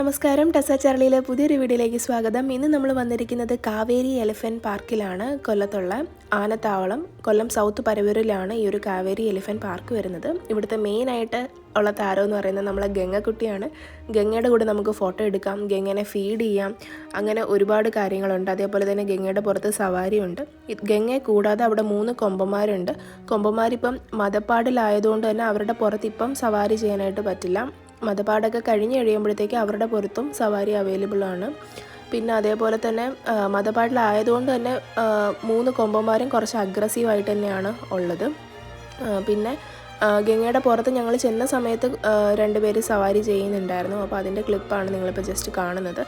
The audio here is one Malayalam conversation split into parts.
നമസ്കാരം. ടെസ ചാർലിയിലെ പുതിയൊരു വീഡിയോയിലേക്ക് സ്വാഗതം. ഇന്ന് നമ്മൾ വന്നിരിക്കുന്നത് കാവേരി എലിഫന്റ് പാർക്കിലാണ് കൊല്ലത്തുള്ള ആനത്താവളം. കൊല്ലം സൗത്ത് പരവൂരിലാണ് ഈ ഒരു കാവേരി എലിഫന്റ് പാർക്ക് വരുന്നത്. ഇവിടുത്തെ മെയിനായിട്ട് ഉള്ള താരം എന്ന് പറയുന്നത് നമ്മളെ ഗംഗക്കുട്ടിയാണ്. ഗംഗയുടെ കൂടെ നമുക്ക് ഫോട്ടോ എടുക്കാം ഗംഗനെ ഫീഡ് ചെയ്യാം. അങ്ങനെ ഒരുപാട് കാര്യങ്ങളുണ്ട്. അതേപോലെ തന്നെ ഗംഗയുടെ പുറത്ത് സവാരിയുണ്ട്. ഗംഗയെ കൂടാതെ അവിടെ മൂന്ന് കൊമ്പന്മാരുണ്ട്. കൊമ്പന്മാരിപ്പം മതപ്പാടിലായതുകൊണ്ട് തന്നെ അവരുടെ പുറത്ത് ഇപ്പം സവാരി ചെയ്യാനായിട്ട് പറ്റില്ല. മതപ്പാടൊക്കെ കഴിഞ്ഞ് കഴിയുമ്പോഴത്തേക്ക് അവരുടെ പുറത്തും സവാരി അവൈലബിൾ ആണ്. പിന്നെ അതേപോലെ തന്നെ മതപാട്ടിലായതുകൊണ്ട് തന്നെ മൂന്ന് കൊമ്പന്മാരും കുറച്ച് അഗ്രസീവായിട്ട് തന്നെയാണ് ഉള്ളത്. പിന്നെ ഗംഗയുടെ പുറത്ത് ഞങ്ങൾ ചെന്ന സമയത്ത് രണ്ടുപേര് സവാരി ചെയ്യുന്നുണ്ടായിരുന്നു. അപ്പോൾ അതിന്റെ ക്ലിപ്പാണ് നിങ്ങളിപ്പോൾ ജസ്റ്റ് കാണുന്നത്.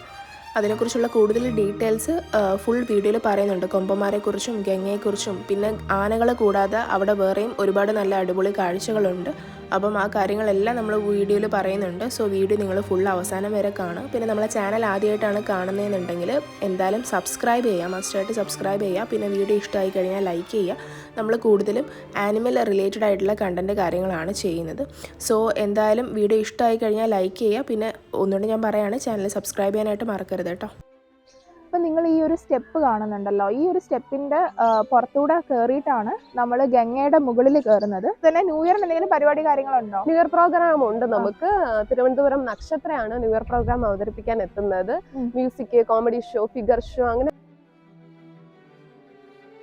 അതിനെക്കുറിച്ചുള്ള കൂടുതൽ ഡീറ്റെയിൽസ് ഫുൾ വീഡിയോയിൽ പറയുന്നുണ്ട്. കൊമ്പന്മാരെക്കുറിച്ചും ഗംഗയെക്കുറിച്ചും. പിന്നെ ആനകളെ കൂടാതെ അവിടെ വേറെയും ഒരുപാട് നല്ല അടിപൊളി കാഴ്ചകളുണ്ട്. അപ്പം ആ കാര്യങ്ങളെല്ലാം നമ്മൾ വീഡിയോയിൽ പറയുന്നുണ്ട്. സോ വീഡിയോ നിങ്ങൾ ഫുൾ അവസാനം വരെ കാണും പിന്നെ നമ്മളെ ചാനൽ ആദ്യമായിട്ടാണ് കാണുന്നതെന്നുണ്ടെങ്കിൽ എന്തായാലും സബ്സ്ക്രൈബ് ചെയ്യുക. മസ്റ്റായിട്ട് സബ്സ്ക്രൈബ് ചെയ്യുക. പിന്നെ വീഡിയോ ഇഷ്ടമായി കഴിഞ്ഞാൽ ലൈക്ക് ചെയ്യുക. നമ്മൾ കൂടുതലും ആനിമൽ റിലേറ്റഡ് ആയിട്ടുള്ള കണ്ടന്റ് കാര്യങ്ങളാണ് ചെയ്യുന്നത്. സോ എന്തായാലും വീഡിയോ ഇഷ്ടമായി കഴിഞ്ഞാൽ ലൈക്ക് ചെയ്യുക. പിന്നെ ഒന്നുകൊണ്ട് ഞാൻ പറയുകയാണ് ചാനൽ സബ്സ്ക്രൈബ് ചെയ്യാനായിട്ട് മറക്കരുത് കേട്ടോ. ഇപ്പം നിങ്ങൾ ഈ ഒരു സ്റ്റെപ്പ് കാണുന്നുണ്ടല്ലോ. ഈ ഒരു സ്റ്റെപ്പിന്റെ പുറത്തൂടെ കയറിയിട്ടാണ് നമ്മൾ ഗംഗയുടെ മുകളിൽ കയറുന്നത് പിന്നെ ന്യൂ ഇയറിന് എന്തെങ്കിലും പരിപാടി കാര്യങ്ങളുണ്ടോ? ന്യൂ ഇയർ പ്രോഗ്രാം ഉണ്ട് നമുക്ക്. തിരുവനന്തപുരം നക്ഷത്രയാണ് ന്യൂ ഇയർ പ്രോഗ്രാം അവതരിപ്പിക്കാൻ എത്തുന്നത്. Music comedy show figure show അങ്ങനെ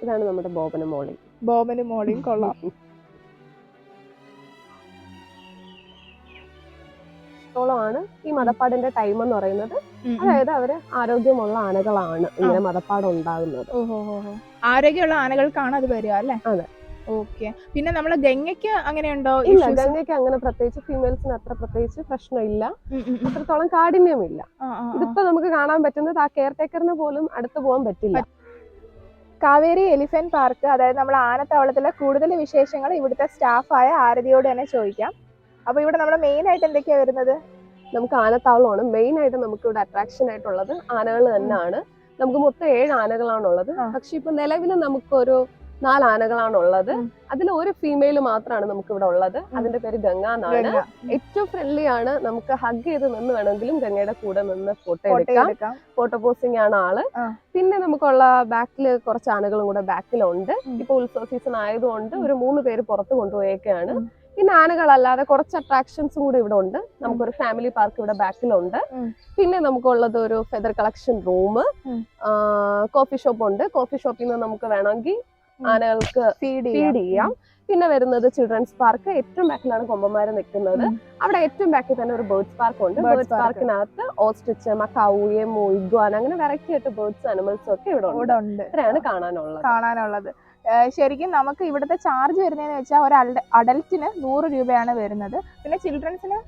ഇതാണ് നമ്മുടെ ബോബന മോളി. ബോബനും മോളിയും കൊള്ളാം. ോളമാണ് ഈ മതപ്പാടിന്റെ ടൈം എന്ന് പറയുന്നത്? അതായത് അവർ ആരോഗ്യമുള്ള ആനകളാണ് ഇങ്ങനെ മതപ്പാട് ഉണ്ടാകുന്നത്. ആരോഗ്യമുള്ള ആനകൾക്കാണ് അത് വരിക അല്ലേ? അതെ. ഓക്കെ. പിന്നെ നമ്മളെ ഗംഗയ്ക്ക് അങ്ങനെയുണ്ടോ ഇല്ല ഗംഗയ്ക്ക് അങ്ങനെ പ്രത്യേകിച്ച് ഫീമെയിൽസിന് അത്ര പ്രത്യേകിച്ച് പ്രശ്നമില്ല. അത്രത്തോളം കാഠിന്യമില്ല. ഇതിപ്പോ നമുക്ക് കാണാൻ പറ്റുന്നത് ആ കെയർ ടേക്കറിന് പോലും അടുത്ത് പോകാൻ പറ്റില്ല. കാവേരി എലിഫന്റ് പാർക്ക് അതായത് നമ്മൾ ആനത്താവളത്തിലെ കൂടുതൽ വിശേഷങ്ങൾ ഇവിടുത്തെ സ്റ്റാഫായ ആരതിയോട് തന്നെ ചോദിക്കാം. അപ്പൊ ഇവിടെ നമ്മുടെ മെയിൻ ആയിട്ട് എന്തൊക്കെയാ വരുന്നത്? നമുക്ക് ആനത്താവളമാണ്. മെയിൻ ആയിട്ട് നമുക്ക് ഇവിടെ അട്രാക്ഷൻ ആയിട്ടുള്ളത് ആനകൾ തന്നെയാണ്. നമുക്ക് മൊത്തം ഏഴ് ആനകളാണുള്ളത്. ഉള്ളത് പക്ഷെ ഇപ്പൊ നിലവിൽ നമുക്കൊരു നാല് ആനകളാണുള്ളത്. ഉള്ളത് അതിൽ ഒരു ഫീമെയിൽ മാത്രമാണ് നമുക്ക് ഇവിടെ ഉള്ളത് അതിന്റെ പേര് ഗംഗ എന്നാണ്. ഏറ്റവും ഫ്രണ്ട്ലി ആണ്. നമുക്ക് ഹഗ് ചെയ്ത് നിന്ന് വേണമെങ്കിലും ഗംഗയുടെ കൂടെ നിന്ന് ഫോട്ടോ എടുക്കാം. ഫോട്ടോ പോസിംഗ് ആണ് ആൾ. പിന്നെ നമുക്കുള്ള ബാക്കിൽ കുറച്ച് ആനകളും കൂടെ ബാക്കിലുണ്ട്. ഇപ്പൊ ഉത്സവ സീസൺ ആയതുകൊണ്ട് ഒരു മൂന്ന് പേര് പുറത്ത് കൊണ്ടുപോയേക്കാണ്. പിന്നെ ആനകളല്ലാതെ കുറച്ച് അട്രാക്ഷൻസും കൂടെ ഇവിടെ ഉണ്ട് നമുക്കൊരു ഫാമിലി പാർക്ക് ഇവിടെ ബാക്കിലുണ്ട് പിന്നെ നമുക്കുള്ളത് ഒരു feather collection room coffee shop ഉണ്ട്. കോഫി ഷോപ്പിൽ നിന്ന് നമുക്ക് വേണമെങ്കിൽ ആനകൾക്ക് ഫീഡ് ചെയ്യാം. പിന്നെ വരുന്നത് ചിൽഡ്രൻസ് പാർക്ക് ഏറ്റവും ബാക്കിലാണ് കൊമ്പന്മാർ നിൽക്കുന്നത്. അവിടെ ഏറ്റവും ബാക്കിൽ തന്നെ ഒരു ബേർഡ്സ് പാർക്ക് ഉണ്ട്. ബേർഡ്സ് പാർക്കിനകത്ത് ഓസ്ട്രിച്ച് മക്കാവു എമു ഇഗ്വാൻ അങ്ങനെ വെറൈറ്റി ആയിട്ട് ബേർഡ്സ് അനിമൽസും ഒക്കെ ഇവിടെ ഉണ്ട്. ഇത്രയാണ് കാണാനുള്ളത്. കാണാനുള്ളത്. ശരിക്കും നമുക്ക് ഇവിടുത്തെ ചാർജ് വരുന്നതെന്ന് വെച്ചാൽ ഒരു അഡൽറ്റിന് നൂറ് രൂപയാണ് വരുന്നത്. പിന്നെ ചിൽഡ്രൻസിന്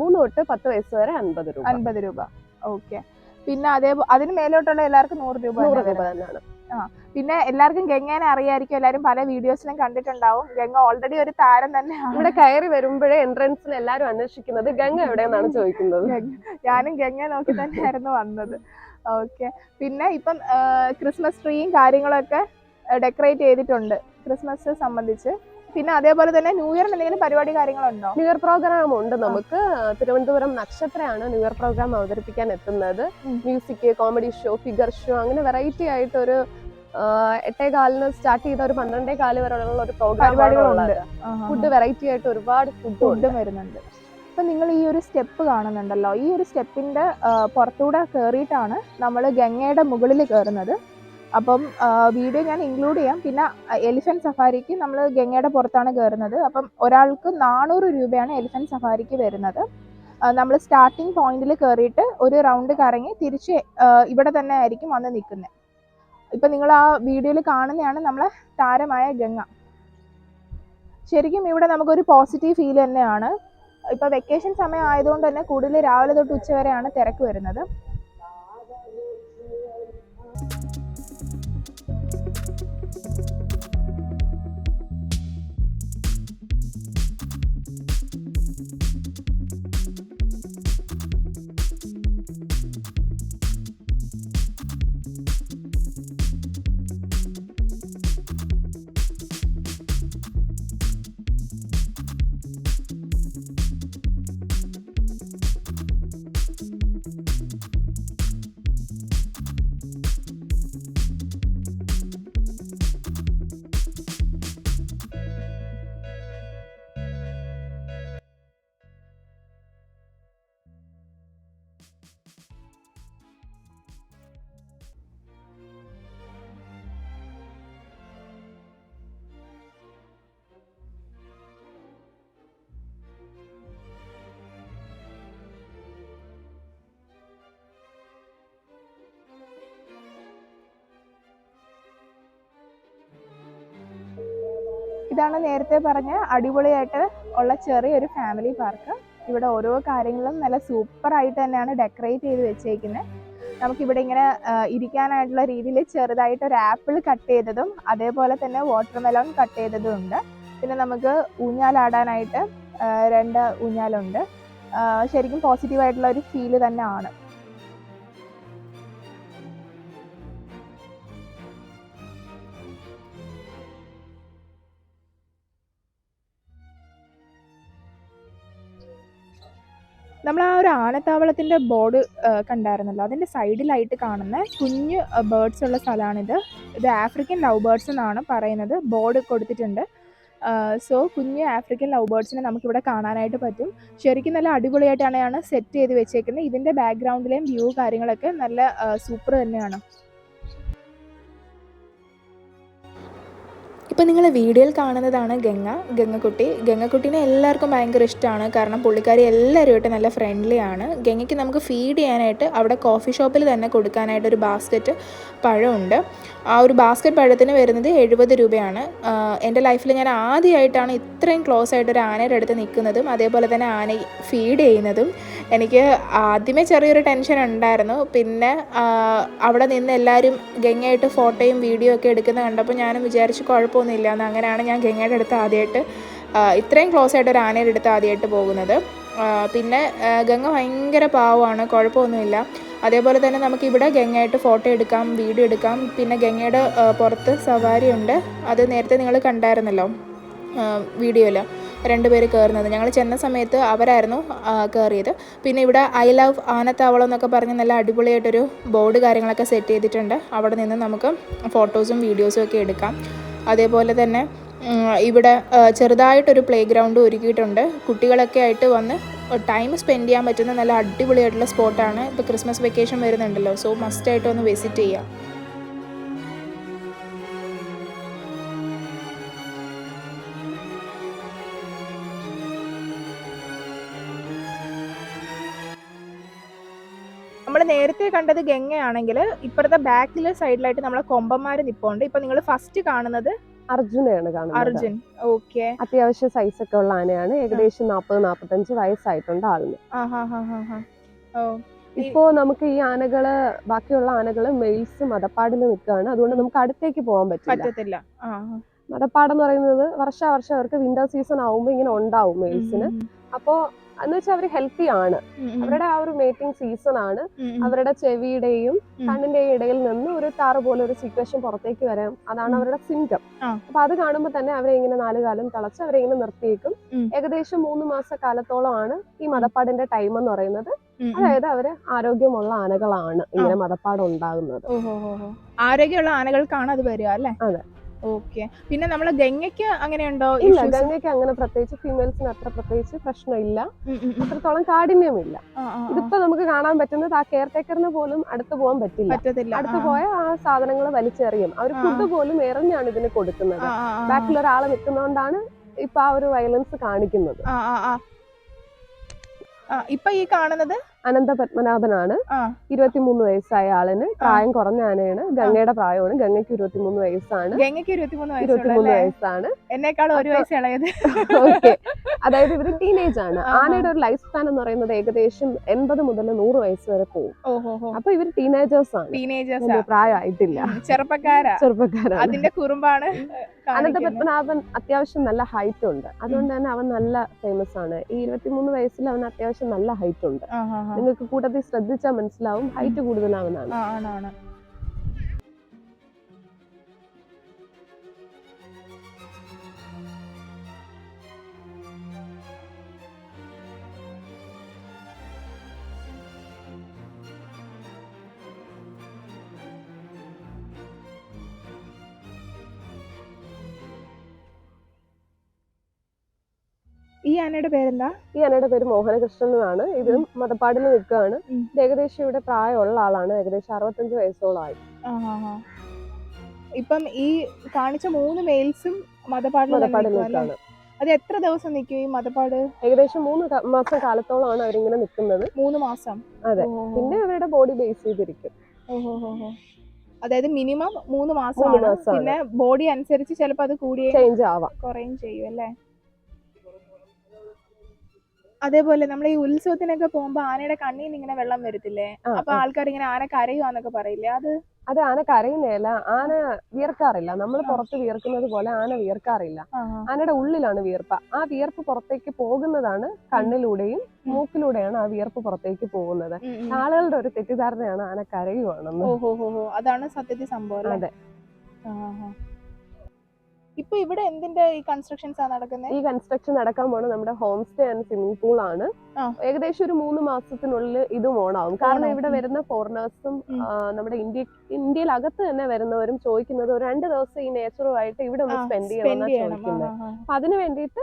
മൂന്ന് തൊട്ട് പത്ത് വയസ്സ് വരെ അൻപത് രൂപ. അൻപത് രൂപ. ഓക്കെ. പിന്നെ അതേ അതിന് മേലോട്ടുള്ള എല്ലാവർക്കും നൂറ് രൂപ നൂറ് രൂപ തന്നെയാണ് ആ പിന്നെ എല്ലാവർക്കും ഗംഗേനെ അറിയായിരിക്കും. എല്ലാവരും പല വീഡിയോസിലും കണ്ടിട്ടുണ്ടാവും. ഗംഗ ഓൾറെഡി ഒരു താരം തന്നെ ഇവിടെ കയറി വരുമ്പോഴേ എൻട്രൻസിൽ എല്ലാവരും അന്വേഷിക്കുന്നത് ഗംഗ എവിടെയെന്നാണ് ചോദിക്കുന്നത്. ഞാനും ഗംഗ നോക്കി തന്നെയായിരുന്നു വന്നത്. ഓക്കെ. പിന്നെ ഇപ്പം ക്രിസ്മസ് ട്രീയും കാര്യങ്ങളൊക്കെ ഡെക്കറേറ്റ് ചെയ്തിട്ടുണ്ട് ക്രിസ്മസ് സംബന്ധിച്ച്. പിന്നെ അതേപോലെ തന്നെ ന്യൂ ഇയറിന് എന്തെങ്കിലും പരിപാടി കാര്യങ്ങളുണ്ടോ? ന്യൂ ഇയർ പ്രോഗ്രാം ഉണ്ട് നമുക്ക്. തിരുവനന്തപുരം നക്ഷത്രയാണ് ന്യൂ ഇയർ പ്രോഗ്രാം അവതരിപ്പിക്കാൻ എത്തുന്നത്. Music comedy show figure show അങ്ങനെ വെറൈറ്റി ആയിട്ട് ഒരു എട്ടേ കാലിന് സ്റ്റാർട്ട് ചെയ്ത ഒരു പന്ത്രണ്ടേ കാൽ വരെയുള്ള ഒരു പ്രോഗ്രാം പരിപാടികളുണ്ട്. ഫുഡ് വെറൈറ്റി ആയിട്ട് ഒരുപാട് ഫുഡ് ഫുഡും വരുന്നുണ്ട്. ഇപ്പം നിങ്ങൾ ഈ ഒരു സ്റ്റെപ്പ് കാണുന്നുണ്ടല്ലോ. ഈ ഒരു സ്റ്റെപ്പിന്റെ പുറത്തൂടെ കയറിയിട്ടാണ് നമ്മൾ ഗംഗയുടെ മുകളിൽ കയറുന്നത് അപ്പം വീഡിയോ ഞാൻ ഇൻക്ലൂഡ് ചെയ്യാം. പിന്നെ എലിഫന്റ് സഫാരിക്ക് നമ്മൾ ഗംഗയുടെ പുറത്താണ് കയറുന്നത്. അപ്പം ഒരാൾക്ക് നാനൂറ് രൂപയാണ് എലിഫന്റ് സഫാരിക്ക് വരുന്നത്. നമ്മൾ സ്റ്റാർട്ടിംഗ് പോയിന്റിൽ കയറിയിട്ട് ഒരു റൗണ്ട് കറങ്ങി തിരിച്ച് ഇവിടെ തന്നെ ആയിരിക്കും വന്ന് നിൽക്കുന്നത് ഇപ്പം നിങ്ങൾ ആ വീഡിയോയിൽ കാണുന്നതാണ് നമ്മളെ താരമായ ഗംഗ. ശരിക്കും ഇവിടെ നമുക്കൊരു പോസിറ്റീവ് ഫീൽ തന്നെയാണ്. ഇപ്പോൾ വെക്കേഷൻ സമയം ആയതുകൊണ്ട് തന്നെ കൂടുതൽ രാവിലെ തൊട്ട് ഉച്ചവരെയാണ് തിരക്ക് വരുന്നത്. ഇതാണ് നേരത്തെ പറഞ്ഞ അടിപൊളിയായിട്ട് ഉള്ള ചെറിയൊരു ഫാമിലി പാർക്ക് ഇവിടെ ഓരോ കാര്യങ്ങളും നല്ല സൂപ്പർ ആയിട്ട് തന്നെയാണ് ഡെക്കറേറ്റ് ചെയ്ത് വെച്ചേക്കുന്നത് നമുക്കിവിടെ ഇങ്ങനെ ഇരിക്കാനായിട്ടുള്ള രീതിയിൽ ചെറുതായിട്ട് ഒരു ആപ്പിൾ കട്ട് ചെയ്തതും അതേപോലെ തന്നെ വാട്ടർ മെലോൺ കട്ട് ചെയ്തതും ഉണ്ട്. പിന്നെ നമുക്ക് ഊഞ്ഞാലാടാനായിട്ട് രണ്ട് ഊഞ്ഞാലുണ്ട്. ശരിക്കും പോസിറ്റീവ് ആയിട്ടുള്ള ഒരു ഫീൽ തന്നെ നമ്മൾ ആ ഒരു ആനത്താവളത്തിന്റെ ബോർഡ് കണ്ടായിരുന്നല്ലോ. അതിന്റെ സൈഡിലായിട്ട് കാണുന്ന കുഞ്ഞു ബേർഡ്സ് ഉള്ള സ്ഥലമാണിത് ഇത് ആഫ്രിക്കൻ ലവ് ബേർഡ്സ് എന്നാണ് പറയുന്നത്. ബോർഡ് കൊടുത്തിട്ടുണ്ട്. സോ കുഞ്ഞു ആഫ്രിക്കൻ ലവ് ബേർഡ്സിനെ നമുക്കിവിടെ കാണാനായിട്ട് പറ്റും. ശരിക്കും നല്ല അടിപൊളിയായിട്ടാണ് സെറ്റ് ചെയ്ത് വെച്ചേക്കുന്നത് ഇതിന്റെ ബാക്ക്ഗ്രൗണ്ടിലെയും വ്യൂ കാര്യങ്ങളൊക്കെ നല്ല സൂപ്പർ തന്നെയാണ്. ഇപ്പോൾ നിങ്ങൾ വീഡിയോയിൽ കാണുന്നതാണ് ഗംഗ. ഗംഗക്കുട്ടി. ഗംഗക്കുട്ടീനെ എല്ലാവർക്കും ഭയങ്കര ഇഷ്ടമാണ് കാരണം പുള്ളിക്കാരി എല്ലാവരുമായിട്ട് നല്ല ഫ്രണ്ട്ലി ആണ്. ഗംഗയ്ക്ക് നമുക്ക് ഫീഡ് ചെയ്യാനായിട്ട് അവിടെ കോഫി ഷോപ്പിൽ തന്നെ കൊടുക്കാനായിട്ട് ഒരു ബാസ്ക്കറ്റ് പഴമുണ്ട്. ആ ഒരു ബാസ്ക്കറ്റ് പഴത്തിന് വരുന്നത് എഴുപത് രൂപയാണ്. എന്റെ ലൈഫിൽ ഞാൻ ആദ്യമായിട്ടാണ് ഇത്രയും ക്ലോസ് ആയിട്ട് ഒരു ആനയുടെ അടുത്ത് നിൽക്കുന്നതും അതേപോലെ തന്നെ ആന ഫീഡ് ചെയ്യുന്നതും. എനിക്ക് ആദ്യമേ ചെറിയൊരു ടെൻഷൻ ഉണ്ടായിരുന്നു. പിന്നെ അവിടെ നിന്ന് എല്ലാവരും ഗംഗയായിട്ട് ഫോട്ടോയും വീഡിയോ ഒക്കെ എടുക്കുന്നത് കണ്ടപ്പോൾ ഞാനും വിചാരിച്ചു കുഴപ്പമൊന്നുമില്ല എന്ന് അങ്ങനെയാണ് ഞാൻ ഗംഗയുടെ അടുത്ത് ആദ്യമായിട്ട് ഇത്രയും ക്ലോസ് ആയിട്ട് ഒരു ആനയുടെ അടുത്ത് ആദ്യമായിട്ട് പോകുന്നത്. പിന്നെ ഗംഗ ഭയങ്കര പാവമാണ് കുഴപ്പമൊന്നുമില്ല. അതേപോലെ തന്നെ നമുക്കിവിടെ ഗംഗയായിട്ട് ഫോട്ടോ എടുക്കാം വീഡിയോ എടുക്കാം. പിന്നെ ഗംഗയുടെ പുറത്ത് സവാരി ഉണ്ട് അത് നേരത്തെ നിങ്ങൾ കണ്ടായിരുന്നല്ലോ വീഡിയോയിൽ രണ്ടുപേര് കയറുന്നത് ഞങ്ങൾ ചെന്ന സമയത്ത് അവരായിരുന്നു കയറിയത് പിന്നെ ഇവിടെ ഐ ലവ് ആനത്താവളം എന്നൊക്കെ പറഞ്ഞ് നല്ല അടിപൊളിയായിട്ടൊരു ബോർഡ് കാര്യങ്ങളൊക്കെ സെറ്റ് ചെയ്തിട്ടുണ്ട്. അവിടെ നിന്ന് നമുക്ക് ഫോട്ടോസും വീഡിയോസും ഒക്കെ എടുക്കാം. അതേപോലെ തന്നെ ഇവിടെ ചെറുതായിട്ടൊരു പ്ലേ ഗ്രൗണ്ട് ഒരുക്കിയിട്ടുണ്ട്. കുട്ടികളൊക്കെ ആയിട്ട് വന്ന് ടൈം സ്പെൻഡ് ചെയ്യാൻ പറ്റുന്ന നല്ല അടിപൊളിയായിട്ടുള്ള സ്പോട്ടാണ് ഇപ്പോൾ ക്രിസ്മസ് വെക്കേഷൻ വരുന്നുണ്ടല്ലോ സോ മസ്റ്റായിട്ട് ഒന്ന് വിസിറ്റ് ചെയ്യാം. നമ്മൾ നേരത്തെ കണ്ടത് ഗംഗയാണെങ്കിൽ ഇപ്പുറത്തെ ബാക്കിൽ സൈഡിലായിട്ട് നമ്മളെ കൊമ്പന്മാര് നിപ്പുണ്ട്. ഇപ്പൊ നിങ്ങൾ ഫസ്റ്റ് കാണുന്നത് അർജുനെയാണ് കാണുന്നത്. അർജുൻ. ഓക്കെ. അത്യാവശ്യം സൈസ് ഒക്കെ ഉള്ള ആനയാണ്. ഏകദേശം നാപ്പത് നാപ്പത്തഞ്ച് വയസ്സായിട്ടുണ്ട് ആളിന്. ഇപ്പോ നമുക്ക് ഈ ആനകൾ ബാക്കിയുള്ള ആനകൾ മെയിൽസ് മതപ്പാടിൽ നിൽക്കുകയാണ്. അതുകൊണ്ട് നമുക്ക് അടുത്തേക്ക് പോകാൻ പറ്റില്ല. മതപ്പാടെന്ന് പറയുന്നത് വർഷാവർഷം അവർക്ക് വിന്റർ സീസൺ ആവുമ്പോൾ ഇങ്ങനെ ഉണ്ടാവും മെയിൽസിന് അപ്പോൾ അപ്പോ എന്ന് വെച്ചാൽ അവർ ഹെൽത്തി ആണ് അവരുടെ ആ ഒരു മേറ്റിംഗ് സീസൺ ആണ്. അവരുടെ ചെവിയുടെയും. കണ്ണിന്റെയും ഇടയിൽ നിന്ന് ഒരു താറ് പോലെ ഒരു സിറ്റുവേഷൻ പുറത്തേക്ക് വരാം അതാണ് അവരുടെ സിംറ്റം. അപ്പൊ അത് കാണുമ്പോൾ തന്നെ അവരെ ഇങ്ങനെ നാലുകാലം തളച്ച് അവരെ ഇങ്ങനെ നിർത്തിയേക്കും ഏകദേശം മൂന്ന് മാസ കാലത്തോളമാണ് ഈ മതപ്പാടിന്റെ ടൈം എന്ന് പറയുന്നത്. അതായത് അവർ ആരോഗ്യമുള്ള ആനകളാണ് ഇങ്ങനെ മതപ്പാട് ഉണ്ടാകുന്നത്. ആരോഗ്യമുള്ള ആനകൾക്കാണ് അത് വരിക അല്ലേ അതെ. ഓക്കെ പിന്നെ നമ്മൾ ഗംഗയ്ക്ക് അങ്ങനെയുണ്ടോ ഇല്ല ഗംഗയ്ക്ക് അങ്ങനെ പ്രത്യേകിച്ച് ഫീമെയിൽസിന് അത്ര പ്രത്യേകിച്ച് പ്രശ്നമില്ല. അത്രത്തോളം കാഠിന്യമില്ല. ഇതിപ്പോ നമുക്ക് കാണാൻ പറ്റുന്നത് ആ കെയർ ടേക്കറിന് പോലും അടുത്ത് പോകാൻ പറ്റില്ല. അടുത്ത് പോയ ആ സാധനങ്ങൾ വലിച്ചെറിയും. അവർ. ഫുഡ് പോലും എറിഞ്ഞാണ് ഇതിന് കൊടുക്കുന്നത്. ബാക്കിൽ ഒരാൾ നിൽക്കുന്നതുകൊണ്ടാണ് ഇപ്പൊ ആ ഒരു വയലൻസ് കാണിക്കുന്നത്. ഇപ്പൊ ഈ കാണുന്നത് അനന്ത പത്മനാഭനാണ്. ഇരുപത്തിമൂന്ന് വയസ്സായ ആളിന് പ്രായം കുറഞ്ഞ ആനയാണ്. ഗംഗയുടെ പ്രായമാണ്. ഗംഗയ്ക്ക് ഇരുപത്തിമൂന്ന് വയസ്സാണ്. ഗംഗയ്ക്ക് ഇരുപത്തിമൂന്ന് വയസ്സാണ്. എന്നെക്കാളും ഒരു വയസ്സ് ഇളയത്. ഓക്കെ. അതായത് ഇവർ ടീനേജ് ആണ്. ആനയുടെ ഒരു ലൈഫ് സ്പാൻ എന്ന് പറയുന്നത് ഏകദേശം എൺപത് മുതൽ നൂറ് വയസ്സ് വരെ പോകും. അപ്പൊ ഇവർ ടീനേജേഴ്സ് ആണ്. ടീനേജേഴ്സ് പ്രായമായിട്ടില്ല. ചെറുപ്പക്കാരാ. ചെറുപ്പക്കാരാണ്. അതിന്റെ കുറുമ്പാണ് അനന്ത. പത്മനാഭൻ അത്യാവശ്യം നല്ല ഹൈറ്റ് ഉണ്ട്. അതുകൊണ്ട് തന്നെ അവൻ നല്ല ഫേമസ് ആണ്. ഈ ഇരുപത്തിമൂന്ന് വയസ്സിൽ അവൻ അത്യാവശ്യം നല്ല ഹൈറ്റ് ഉണ്ട്. നിങ്ങൾക്ക് കൂട്ടത്തിൽ ശ്രദ്ധിച്ചാൽ മനസ്സിലാവും ഹൈറ്റ് കൂടുതൽ ആനയുടെ പേരെന്താ? ഈ ആനയുടെ പേര് മോഹനകൃഷ്ണൻ എന്നാണ്. ഇത് മതപ്പാടിന് നിൽക്കുകയാണ്. ഇത് ഏകദേശം ഇവിടെ പ്രായമുള്ള ആളാണ്. ഏകദേശം അറുപത്തഞ്ച് വയസ്സോളായി ഇപ്പം ഈ കാണിച്ച മൂന്ന് മെയിൽസും മതപ്പാടിൽ അത് എത്ര ദിവസം നിൽക്കും ഈ മതപ്പാട് ഏകദേശം മൂന്ന് മാസം കാലത്തോളമാണ് അവരിങ്ങനെ നിൽക്കുന്നത്. മൂന്ന് മാസം? അതെ. പിന്നെ അവരുടെ ബോഡി ബേസ് ചെയ്തിരിക്കും. അതായത് മിനിമം മൂന്ന് മാസം മാസമാണ്. പിന്നെ ബോഡി അനുസരിച്ച് ചിലപ്പോൾ അത് കൂടിയേ ചേഞ്ച് ആവാം. കുറയും ചെയ്യും അല്ലേ? അതേപോലെ നമ്മൾ ഈ ഉത്സവത്തിനൊക്കെ പോകുമ്പോ ആനയുടെ കണ്ണിൽ നിന്ന് ഇങ്ങനെ വെള്ളം വരത്തില്ലേ? അപ്പൊ ആൾക്കാർ ഇങ്ങനെ ആന കരയുവാന്നൊക്കെ പറയില്ലേ? അത് അത് ആന കരയുന്നതല്ല ആന വിയർക്കാറില്ല. നമ്മൾ പുറത്ത് വിയർക്കുന്നത് പോലെ ആന വിയർക്കാറില്ല. ആനയുടെ ഉള്ളിലാണ് വിയർപ്പ്. ആ വിയർപ്പ് പുറത്തേക്ക് പോകുന്നതാണ് കണ്ണിലൂടെയും. മൂക്കിലൂടെയാണ് ആ വിയർപ്പ് പുറത്തേക്ക് പോകുന്നത്. ആളുകളുടെ ഒരു തെറ്റിദ്ധാരണയാണ് ആന കരയുവാണെന്ന്. അതാണ് സത്യത്തിൽ സംഭവം അതെ. ഇപ്പൊ ഇവിടെ എന്തിന്റെ ഈ കൺസ്ട്രക്ഷൻസ് ആണ് നടക്കുന്നത് ഈ കൺസ്ട്രക്ഷൻ നടക്കാൻ പോണ നമ്മുടെ home stay and swimming pool ആണ് ഏകദേശം ഒരു മൂന്ന് മാസത്തിനുള്ളിൽ ഇതും ഓണാവും. കാരണം ഇവിടെ വരുന്ന ഫോറിനേഴ്സും നമ്മുടെ ഇന്ത്യ ഇന്ത്യയിൽ അകത്ത് തന്നെ വരുന്നവരും ചോദിക്കുന്നത് ഒരു രണ്ട് ദിവസം ഈ നേച്ചറുമായിട്ട് ഇവിടെ ഒന്ന് സ്പെൻഡ് ചെയ്യണമെന്നാണ് ചോദിക്കുന്നത്. അപ്പൊ അതിന് വേണ്ടിയിട്ട്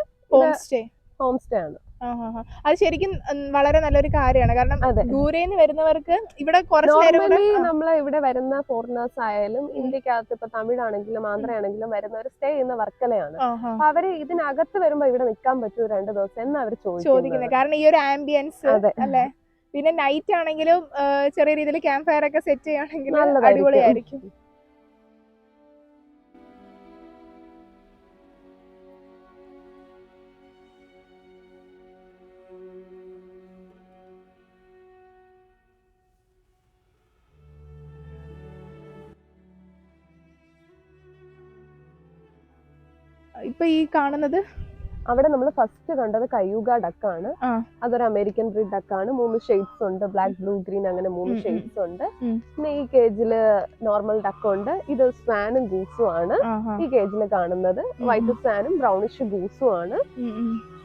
ഹോം സ്റ്റേ ആണ്. അത് ശരിക്കും വളരെ നല്ലൊരു കാര്യമാണ്. കാരണം ദൂരെ നിന്ന് വരുന്നവർക്ക് ഇവിടെ കുറച്ച് നേരം നമ്മളെ ഇവിടെ വരുന്ന ഫോറിനേഴ്സ് ആയാലും ഇന്ത്യക്കകത്ത് ഇപ്പൊ തമിഴാണെങ്കിലും ആന്ധ്രയാണെങ്കിലും വരുന്നവർ സ്റ്റേ ചെയ്യുന്ന വർക്കലയാണ്. അപ്പൊ അവർ ഇതിനകത്ത് വരുമ്പോ ഇവിടെ നിൽക്കാൻ പറ്റുമോ രണ്ട് ദിവസം എന്ന് അവർ ചോദിക്കുന്നത്? കാരണം ഈ ഒരു ആംബിയൻസ് അല്ലെ? പിന്നെ നൈറ്റ് ആണെങ്കിലും ചെറിയ രീതിയിൽ ക്യാമ്പ് ഫയർ ഒക്കെ സെറ്റ് ചെയ്യുകയാണെങ്കിൽ അടിപൊളിയായിരിക്കും. ഇപ്പൊ ഈ കാണുന്നത്? അവിടെ നമ്മൾ ഫസ്റ്റ് കണ്ടത് കയ്യൂഗ ഡക്കാണ്. ആണ് അതൊരു അമേരിക്കൻ ബ്രീഡ് ഡക്കാണ്. മൂന്ന് ഷെയ്ഡ്സ് ഉണ്ട്. ബ്ലാക്ക് ബ്ലൂ ഗ്രീൻ അങ്ങനെ മൂന്ന്. ഷെയ്ഡ്സ് ഉണ്ട്. പിന്നെ ഈ കേജിൽ നോർമൽ ഡക്ക് ഉണ്ട്. ഇത് സ്വാനും ഗൂസും ആണ്. ഈ കേജിൽ കാണുന്നത് വൈറ്റ് സ്വാനും ബ്രൗണിഷ് ഗൂസും ആണ്.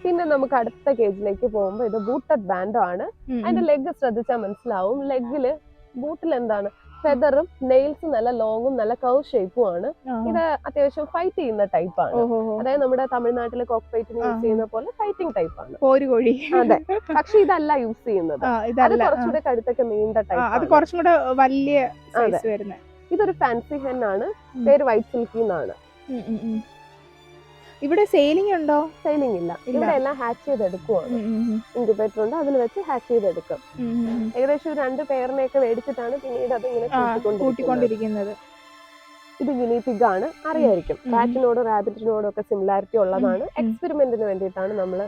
പിന്നെ നമുക്ക് അടുത്ത കേജിലേക്ക് പോകുമ്പോൾ ഇത് ബൂട്ടഡ് ബാൻഡോ ആണ്. അതിന്റെ ലെഗ് ശ്രദ്ധിച്ചാൽ മനസ്സിലാവും. ലെഗിൽ ബൂട്ടിൽ എന്താണ്? ഫെദറും നെയിൽസും നല്ല ലോങ്ങും നല്ല കൗ ഷേപ്പും ആണ്. ഇത് അത്യാവശ്യം ഫൈറ്റ് ചെയ്യുന്ന ടൈപ്പ് ആണ്. അതായത് നമ്മുടെ തമിഴ്നാട്ടിലെ കോക്ക് ഫൈറ്റിന് യൂസ് ചെയ്യുന്ന പോലെ ഫൈറ്റിംഗ് ടൈപ്പ് ആണ്. അതെ. പക്ഷെ ഇതല്ല യൂസ് ചെയ്യുന്നത്. അത്. കുറച്ചുകൂടെ കഴുത്തൊക്കെ നീണ്ട ആ, അത് ടൈപ്പ് കുറച്ചും കൂടെ വലിയ ഇതൊരു ഫാൻസി ഹെൻ ആണ്. പേര് വൈറ്റ് സിൽക്കി എന്നാണ്. ഇവിടെ സെയിലിംഗ് ഉണ്ടോ? സെയിലിംഗ് ഇല്ല. ഇവിടെ എല്ലാം ഹാച്ച് ചെയ്തെടുക്കുവാണ്. ഇൻക്യുബേറ്റർ ഉണ്ട്. അതിൽ വെച്ച് ഹാച്ച് ചെയ്തെടുക്കും. ഏകദേശം രണ്ട് പേരിനെയൊക്കെ മേടിച്ചിട്ടാണ് പിന്നീട് അത് ഇങ്ങനെ കൂട്ടിക്കൊണ്ടിരിക്കുന്നത്. ഇത് ഗിനി പിഗ് ആണ് അറിയായിരിക്കും റാറ്റിനോട് റാബിറ്റിനോടും ഒക്കെ സിമിലാരിറ്റി ഉള്ളതാണ്. എക്സ്പെരിമെന്റിന് വേണ്ടിയിട്ടാണ് നമ്മൾ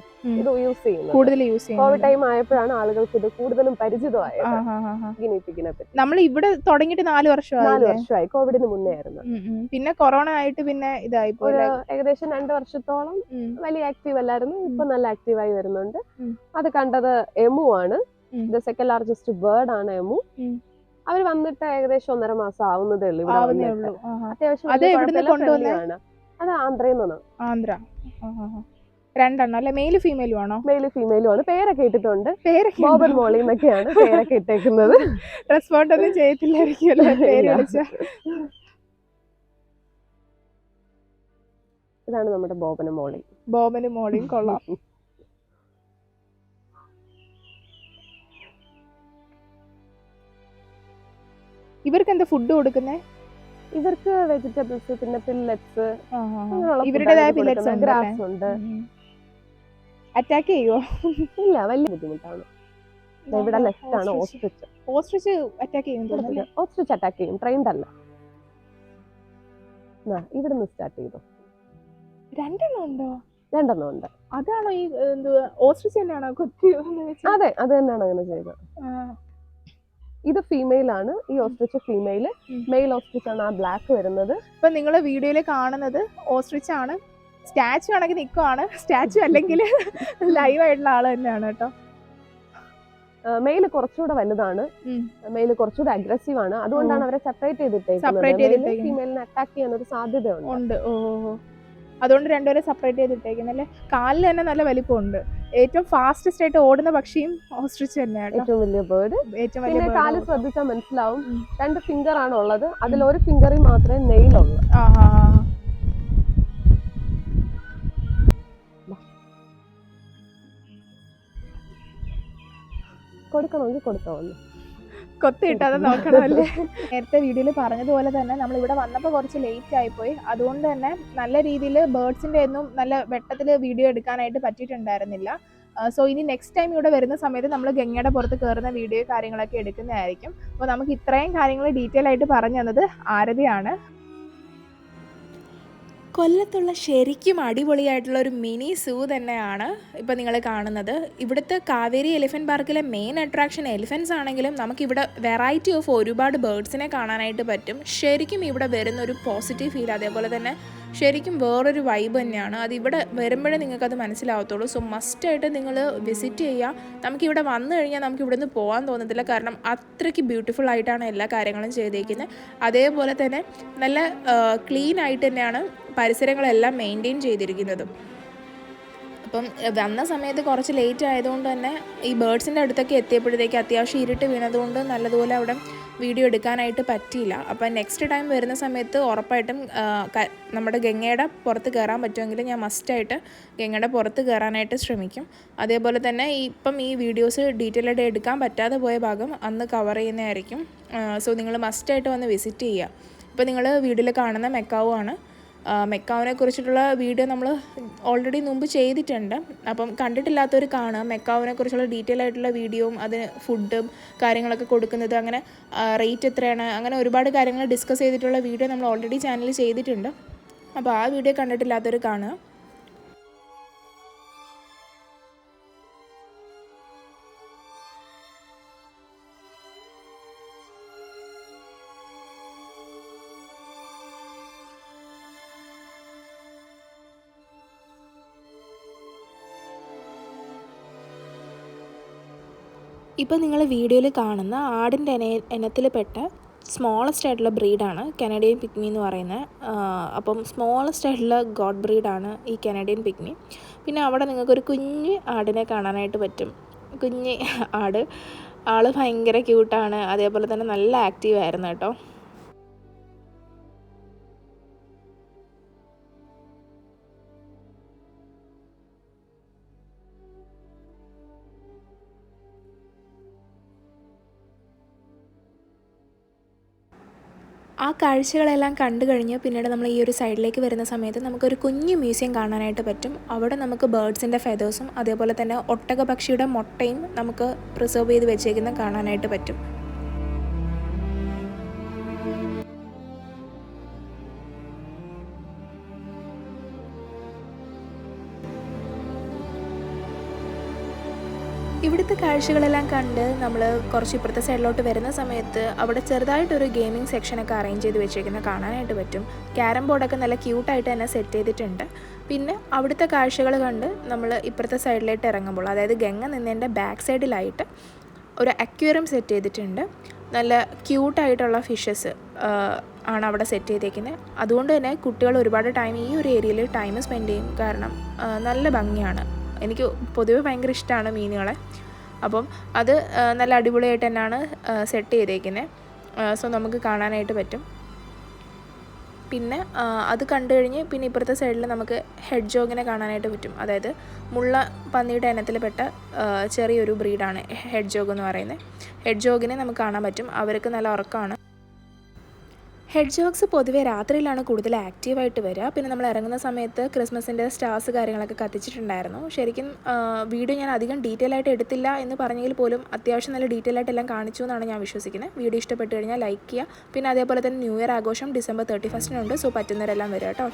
ഇത് യൂസ് ചെയ്യുന്നത്. കൂടുതൽ യൂസ് ചെയ്യുന്നത്. കോവിഡ് ടൈം ആയപ്പോഴാണ് ആളുകൾക്ക് ഇത് കൂടുതലും പരിചിതമായത്. ഗിനി പിഗിനെ പറ്റി. നമ്മൾ ഇവിടെ തുടങ്ങിയിട്ട് നാല് നാല് വർഷമായി. വർഷമായി കോവിഡിന് മുന്നേ ആയിരുന്നു. പിന്നെ കൊറോണ ആയിട്ട് പിന്നെ ഇതായി ഏകദേശം രണ്ട് വർഷത്തോളം വലിയ ആക്റ്റീവ് അല്ലായിരുന്നു. ഇപ്പൊ നല്ല ആക്റ്റീവായി വരുന്നുണ്ട്. അത് കണ്ടത് എമു ആണ്. സെക്കൻഡ് ലാർജസ്റ്റ് ബേർഡ് ആണ് എമു. അവർ വന്നിട്ട് ഏകദേശം ഒന്നര മാസം ആവുന്നതേ ഉള്ളൂ ഇവിടെ ആവുന്നേ വന്നിട്ട്. ഉള്ളൂ. ആഹാ. അത്യാവശ്യം അത് വലിയ എവിടുന്ന് കുഴപ്പമില്ല, കൊണ്ടുവന്നേ? friendly ആണ്. അത് ആന്ധ്രയിൽ നിന്നാണ്. ആന്ധ്ര. ആഹാ. രണ്ടെണ്ണം അല്ലെ? മെയിലും ഫീമെയിലും ആണോ? മെയിലും ഫീമെയിലും ആണ്. പേരൊക്കെ ഇട്ടിട്ടുണ്ട്. പേരൊക്കെ ബോബൻ മോളി എന്നൊക്കെയാണ് പേരൊക്കെ ഇട്ടേക്കുന്നത്. റെസ്പോണ്ട് ഒന്നും ചെയ്യത്തില്ലായിരിക്കും പേര് ഇല്ല. വിളിച്ച. ഇതാണ് നമ്മുടെ ബോബനും മോളി ബോബനും മോളിയും കൊള്ളാം. ഇവർക്ക് എന്താ ഫുഡ് കൊടുക്കുന്നേ? ഇവർക്ക് വെജിറ്റബിൾസ് പിന്നെ പില്ലറ്റ്സ് ഇവരുടേതായ പില്ലറ്റ്സ് ഗ്രാസ് ഉണ്ട് അറ്റാക്ക് ചെയ്യുവോ ഇല്ല വലിയ ബുദ്ധിമുട്ടാണ്. ഇവിടെ ലെഫ്റ്റ് ആണ് ഓസ്ട്രിച്ച് ഓസ്ട്രിച്ച് അറ്റാക്ക് ചെയ്യും ഓസ്ട്രിച്ച് അറ്റാക്ക് ചെയ്യും. ട്രെയിൻഡ് അല്ല. ഇവിടുന്ന് സ്റ്റാർട്ട് ചെയ്തു. രണ്ടെണ്ണം ഉണ്ടോ? രണ്ടെണ്ണം ഉണ്ട്. അതാണോ ഈ എന്തുവാ ഓസ്ട്രിച്ച് തന്നെയാണോ കൊത്തി? അതെ അത് തന്നെയാണ് അങ്ങനെ ചെയ്തത്. ഇത് ഫീമെയിൽ ആണ്. ഈ ഓസ്ട്രിച്ച് ഫീമെയിൽ. മെയിൽ ഓസ്ട്രിച്ച് ആണ് ആ ബ്ലാക്ക് വരുന്നത്. ഇപ്പൊ നിങ്ങൾ വീഡിയോയിൽ കാണുന്നത് ഓസ്ട്രിച്ച് ആണ്. സ്റ്റാച്ചു ആണെങ്കിൽ നിൽക്കുവാണ് സ്റ്റാച്ചു അല്ലെങ്കിൽ ലൈവ് ആയിട്ടുള്ള ആൾ തന്നെയാണ് കേട്ടോ. മെയിൽ കുറച്ചുകൂടെ വലുതാണ്. മെയിൽ മെയിൽ കുറച്ചുകൂടെ അഗ്രസീവ് ആണ്. അതുകൊണ്ടാണ് അവരെ സെപ്പറേറ്റ് ചെയ്തിട്ടേ ചെയ്തിട്ടേക്കുന്നത്. ഫീമെയിലിനെ അറ്റാക്ക് ചെയ്യാൻ ഒരു സാധ്യതയുണ്ട്. ഉണ്ട്. ഓ. അതുകൊണ്ട് രണ്ടുപേരെ സെപ്പറേറ്റ് ചെയ്തിട്ടേക്കുന്നത് അല്ലെ? കാലിൽ തന്നെ നല്ല വലിപ്പമുണ്ട്. ഏറ്റവും ഫാസ്റ്റസ്റ്റ് ആയിട്ട് ഓടുന്ന പക്ഷിയും ഓസ്ട്രിച്ച് തന്നെയാണ് ഏറ്റവും വലിയ ബേർഡ് ഏറ്റവും വലിയ കാൽ ശ്രദ്ധിച്ചാൽ മനസ്സിലാവും. രണ്ട് ഫിംഗർ ആണ് ഉള്ളത്. അതിൽ ഒരു ഫിംഗറിൽ മാത്രമേ നെയിലുള്ളൂ കൊടുക്കണമെങ്കിൽ കൊടുത്തോ കൊത്തി കിട്ടാതെ നോക്കണമല്ലേ? നേരത്തെ വീഡിയോയിൽ പറഞ്ഞതുപോലെ തന്നെ നമ്മൾ ഇവിടെ വന്നപ്പോൾ കുറച്ച് ലേറ്റ് ആയിപ്പോയി. അതുകൊണ്ട് തന്നെ നല്ല രീതിയിൽ ബേർഡ്സിന്റെ ഒന്നും നല്ല വെട്ടത്തിൽ വീഡിയോ എടുക്കാനായിട്ട് പറ്റിയിട്ടുണ്ടായിരുന്നില്ല. സോ ഇനി നെക്സ്റ്റ് ടൈം ഇവിടെ വരുന്ന സമയത്ത് നമ്മൾ ഗംഗയുടെ പുറത്ത് കയറുന്ന വീഡിയോ കാര്യങ്ങളൊക്കെ എടുക്കുന്നതായിരിക്കും. അപ്പോൾ നമുക്ക് ഇത്രയും കാര്യങ്ങൾ ഡീറ്റെയിൽ ആയിട്ട് പറഞ്ഞു തന്നത് ആരതിയാണ്. കൊല്ലത്തുള്ള ശരിക്കും അടിപൊളിയായിട്ടുള്ള ഒരു മിനി സൂ തന്നെയാണ് ഇപ്പോൾ നിങ്ങൾ കാണുന്നത്. ഇവിടുത്തെ കാവേരി എലിഫന്റ് പാർക്കിലെ മെയിൻ അട്രാക്ഷൻ എലിഫൻസ് ആണെങ്കിലും നമുക്കിവിടെ വെറൈറ്റി ഓഫ് ഒരുപാട് ബേർഡ്സിനെ കാണാനായിട്ട് പറ്റും. ശരിക്കും ഇവിടെ വരുന്ന ഒരു പോസിറ്റീവ് ഫീൽ അതേപോലെ തന്നെ ശരിക്കും വേറൊരു വൈബ് തന്നെയാണ്. അത് ഇവിടെ വരുമ്പോഴേ നിങ്ങൾക്കത് മനസ്സിലാവത്തുള്ളൂ. സോ മസ്റ്റായിട്ട് നിങ്ങൾ വിസിറ്റ് ചെയ്യുക. നമുക്കിവിടെ വന്നു കഴിഞ്ഞാൽ നമുക്ക് ഇവിടെ നിന്ന് പോകാൻ തോന്നത്തില്ല. കാരണം അത്രയ്ക്ക് ബ്യൂട്ടിഫുൾ ആയിട്ടാണ് എല്ലാ കാര്യങ്ങളും ചെയ്തേക്കുന്നത് അതേപോലെ തന്നെ നല്ല ക്ലീൻ ആയിട്ട് തന്നെയാണ് പരിസരങ്ങളെല്ലാം മെയിന്റെയിൻ ചെയ്തിരിക്കുന്നതും. അപ്പം വന്ന സമയത്ത് കുറച്ച് ലേറ്റ് ആയതുകൊണ്ട് തന്നെ ഈ ബേഡ്സിന്റെ അടുത്തൊക്കെ എത്തിയപ്പോഴത്തേക്ക് അത്യാവശ്യം ഇരുട്ട് വീണതുകൊണ്ട് നല്ലതുപോലെ അവിടെ വീഡിയോ എടുക്കാനായിട്ട് പറ്റിയില്ല. അപ്പം നെക്സ്റ്റ് ടൈം വരുന്ന സമയത്ത് ഉറപ്പായിട്ടും നമ്മുടെ ഗംഗയുടെ പുറത്ത് കയറാൻ പറ്റുമെങ്കിൽ ഞാൻ മസ്റ്റായിട്ട് ഗംഗയുടെ പുറത്ത് കയറാനായിട്ട് ശ്രമിക്കും. അതേപോലെ തന്നെ ഇപ്പം ഈ വീഡിയോസ് ഡീറ്റെയിൽ എടുക്കാൻ പറ്റാതെ പോയ ഭാഗം അന്ന് കവർ ചെയ്യുന്നതായിരിക്കും. സോ നിങ്ങൾ മസ്റ്റായിട്ട് വന്ന് വിസിറ്റ് ചെയ്യുക. ഇപ്പോൾ നിങ്ങൾ വീഡിയോയിൽ കാണുന്ന മെക്കാവു ആണ്. മെക്കാവിനെ കുറിച്ചിട്ടുള്ള വീഡിയോ നമ്മൾ ഓൾറെഡി മുമ്പ് ചെയ്തിട്ടുണ്ട്. അപ്പം കണ്ടിട്ടില്ലാത്തവർ കാണുക. മെക്കാവിനെ കുറിച്ചുള്ള ഡീറ്റെയിൽ ആയിട്ടുള്ള വീഡിയോയും അതിന് ഫുഡും കാര്യങ്ങളൊക്കെ കൊടുക്കുന്നത് അങ്ങനെ റേറ്റ് എത്രയാണ്? അങ്ങനെ ഒരുപാട് കാര്യങ്ങൾ ഡിസ്കസ് ചെയ്തിട്ടുള്ള വീഡിയോ നമ്മൾ ഓൾറെഡി ചാനലിൽ ചെയ്തിട്ടുണ്ട്. അപ്പോൾ ആ വീഡിയോ കണ്ടിട്ടില്ലാത്തവർ കാണുക. ഇപ്പോൾ നിങ്ങൾ വീഡിയോയിൽ കാണുന്ന ആടിന്റെ ഇന ഇനത്തിൽപ്പെട്ട സ്മോളസ്റ്റ് ആയിട്ടുള്ള ബ്രീഡാണ് കനഡിയൻ പിഗ്മി എന്ന് പറയുന്നത്. അപ്പം സ്മോളസ്റ്റ് ആയിട്ടുള്ള ഗോഡ് ബ്രീഡാണ് ഈ കനഡിയൻ പിഗ്മി പിന്നെ അവിടെ നിങ്ങൾക്കൊരു കുഞ്ഞ് ആടിനെ കാണാനായിട്ട് പറ്റും. കുഞ്ഞ് ആട്. ആൾ ഭയങ്കര ക്യൂട്ടാണ് അതേപോലെ തന്നെ നല്ല ആക്റ്റീവ് ആയിരുന്നു കേട്ടോ. ആ കാഴ്ചകളെല്ലാം കണ്ടു കഴിഞ്ഞ് പിന്നീട് നമ്മൾ ഈ ഒരു സൈഡിലേക്ക് വരുന്ന സമയത്ത് നമുക്കൊരു കുഞ്ഞു മ്യൂസിയം കാണാനായിട്ട് പറ്റും. അവിടെ നമുക്ക് ബേർഡ്സിന്റെ ഫെതേഴ്സും അതേപോലെ തന്നെ ഒട്ടക പക്ഷിയുടെ മുട്ടയും നമുക്ക് പ്രിസർവ് ചെയ്ത് വെച്ചേക്കുന്ന കാണാനായിട്ട് പറ്റും. ഇവിടുത്തെ കാഴ്ചകളെല്ലാം കണ്ട് നമ്മൾ കുറച്ച് ഇപ്പുറത്തെ സൈഡിലോട്ട് വരുന്ന സമയത്ത് അവിടെ ചെറുതായിട്ടൊരു ഗെയിമിംഗ് സെക്ഷനൊക്കെ അറേഞ്ച് ചെയ്ത് വെച്ചേക്കുന്നത് കാണാനായിട്ട് പറ്റും. ക്യാരം ബോർഡൊക്കെ നല്ല ക്യൂട്ടായിട്ട് തന്നെ സെറ്റ് ചെയ്തിട്ടുണ്ട്. പിന്നെ അവിടുത്തെ കാഴ്ചകൾ കണ്ട് നമ്മൾ ഇപ്പുറത്തെ സൈഡിലോട്ട് ഇറങ്ങുമ്പോൾ അതായത് ഗംഗ നിന്നതിന്റെ ബാക്ക് സൈഡിലായിട്ട് ഒരു അക്വേറിയം സെറ്റ് ചെയ്തിട്ടുണ്ട്. നല്ല ക്യൂട്ടായിട്ടുള്ള ഫിഷസ് ആണ് അവിടെ സെറ്റ് ചെയ്തേക്കുന്നത് അതുകൊണ്ട് തന്നെ കുട്ടികൾ ഒരുപാട് ടൈം ഈ ഒരു ഏരിയയിൽ ടൈം സ്പെൻഡ് ചെയ്യും. കാരണം നല്ല ഭംഗിയാണ്. എനിക്ക് പൊതുവെ ഭയങ്കര ഇഷ്ടമാണ് മീനുകളെ. അപ്പം അത് നല്ല അടിപൊളിയായിട്ട് തന്നെയാണ് സെറ്റ് ചെയ്തേക്കുന്നത് സോ നമുക്ക് കാണാനായിട്ട് പറ്റും. പിന്നെ അത് കണ്ടു കഴിഞ്ഞ് പിന്നെ ഇപ്പുറത്തെ സൈഡിൽ നമുക്ക് ഹെഡ് ജോഗിനെ കാണാനായിട്ട് പറ്റും. അതായത് മുള്ള പന്നിയുടെ ഇനത്തിൽപ്പെട്ട പെട്ട ചെറിയൊരു ബ്രീഡാണ് ഹെഡ് ജോഗ് എന്ന് പറയുന്നത് ഹെഡ് ജോഗിനെ നമുക്ക് കാണാൻ പറ്റും. അവർക്ക് നല്ല ഉറക്കമാണ്. ഹെഡ് ജോക്സ് പൊതുവേ രാത്രിയിലാണ് കൂടുതൽ ആക്റ്റീവായിട്ട് വരിക. പിന്നെ നമ്മൾ ഇറങ്ങുന്ന സമയത്ത് ക്രിസ്മസിന്റെ സ്റ്റാർസ് കാര്യങ്ങളൊക്കെ കത്തിച്ചിട്ടുണ്ടായിരുന്നു. ശരിക്കും വീഡിയോ ഞാൻ അധികം ഡീറ്റെയിൽ ആയിട്ട് എടുത്തില്ല എന്ന് പറഞ്ഞെങ്കിൽ പോലും അത്യാവശ്യം നല്ല ഡീറ്റെയിൽ ആയിട്ട് എല്ലാം കാണിച്ചു എന്നാണ് ഞാൻ വിശ്വസിക്കുന്നത്. വീഡിയോ ഇഷ്ടപ്പെട്ട് കഴിഞ്ഞാൽ ലൈക്ക് ചെയ്യുക. പിന്നെ അതേപോലെ തന്നെ ന്യൂ ഇയർ ആഘോഷം ഡിസംബർ തേർട്ടി ഫസ്റ്റിനുണ്ട് സോ പറ്റുന്നവരെല്ലാം വരിക കേട്ടോ.